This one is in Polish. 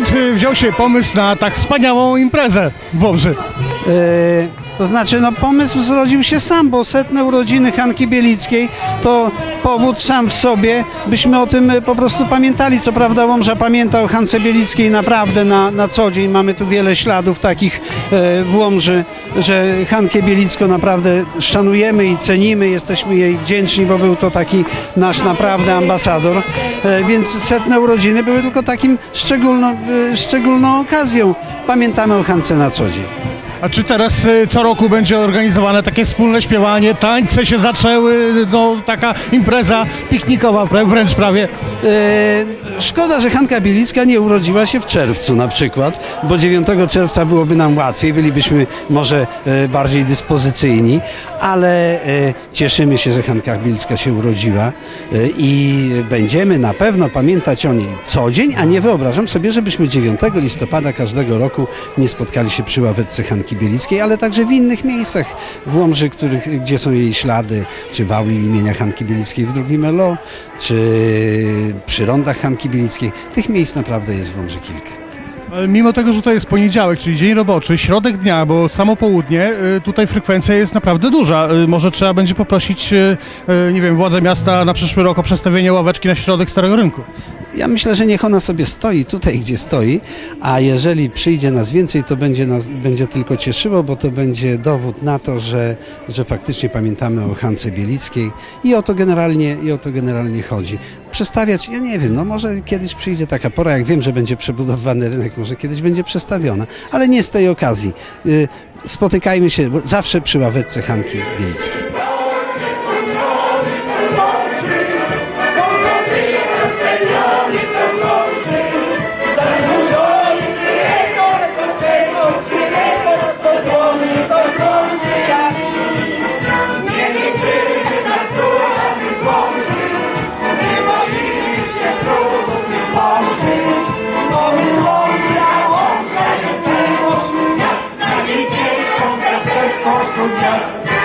Skąd y, wziął się pomysł na tak wspaniałą imprezę w Wąbrzy? To znaczy, no pomysł zrodził się sam, bo setne urodziny Hanki Bielickiej to powód sam w sobie, byśmy o tym e, po prostu pamiętali. Co prawda Łomża pamięta o Hance Bielickiej naprawdę na, na co dzień. Mamy tu wiele śladów takich e, w Łomży, że Hankę Bielicką naprawdę szanujemy i cenimy. Jesteśmy jej wdzięczni, bo był to taki nasz naprawdę ambasador. E, Więc setne urodziny były tylko takim szczególną, szczególną okazją. Pamiętamy o Hance na co dzień. A czy teraz y, co roku będzie organizowane takie wspólne śpiewanie, tańce się zaczęły, no taka impreza piknikowa wrę- wręcz prawie? E, szkoda, że Hanka Bielicka nie urodziła się w czerwcu na przykład, bo 9 czerwca byłoby nam łatwiej, bylibyśmy może e, bardziej dyspozycyjni, ale e, cieszymy się, że Hanka Bielicka się urodziła e, i będziemy na pewno pamiętać o niej co dzień, a nie wyobrażam sobie, żebyśmy 9 listopada każdego roku nie spotkali się przy ławeczce Hanki Bielickiej, ale także w innych miejscach w Łomży, których, gdzie są jej ślady, czy w auli imienia Hanki Bielickiej w drugim Elo, czy przy rondach Hanki Bielickiej. Tych miejsc naprawdę jest w Łomży kilka. Mimo tego, że to jest poniedziałek, czyli dzień roboczy, środek dnia, bo samo południe, y, tutaj frekwencja jest naprawdę duża. Y, Może trzeba będzie poprosić, y, nie wiem, władze miasta na przyszły rok o przestawienie ławeczki na środek Starego Rynku. Ja myślę, że niech ona sobie stoi tutaj, gdzie stoi, a jeżeli przyjdzie nas więcej, to będzie nas będzie tylko cieszyło, bo to będzie dowód na to, że, że faktycznie pamiętamy o Hance Bielickiej i o to generalnie, i o to generalnie chodzi. Przestawiać, ja nie wiem, no może kiedyś przyjdzie taka pora, jak wiem, że będzie przebudowany rynek, może kiedyś będzie przestawiona, ale nie z tej okazji. Y, Spotykajmy się zawsze przy ławeczce Hanki Bielickiej. no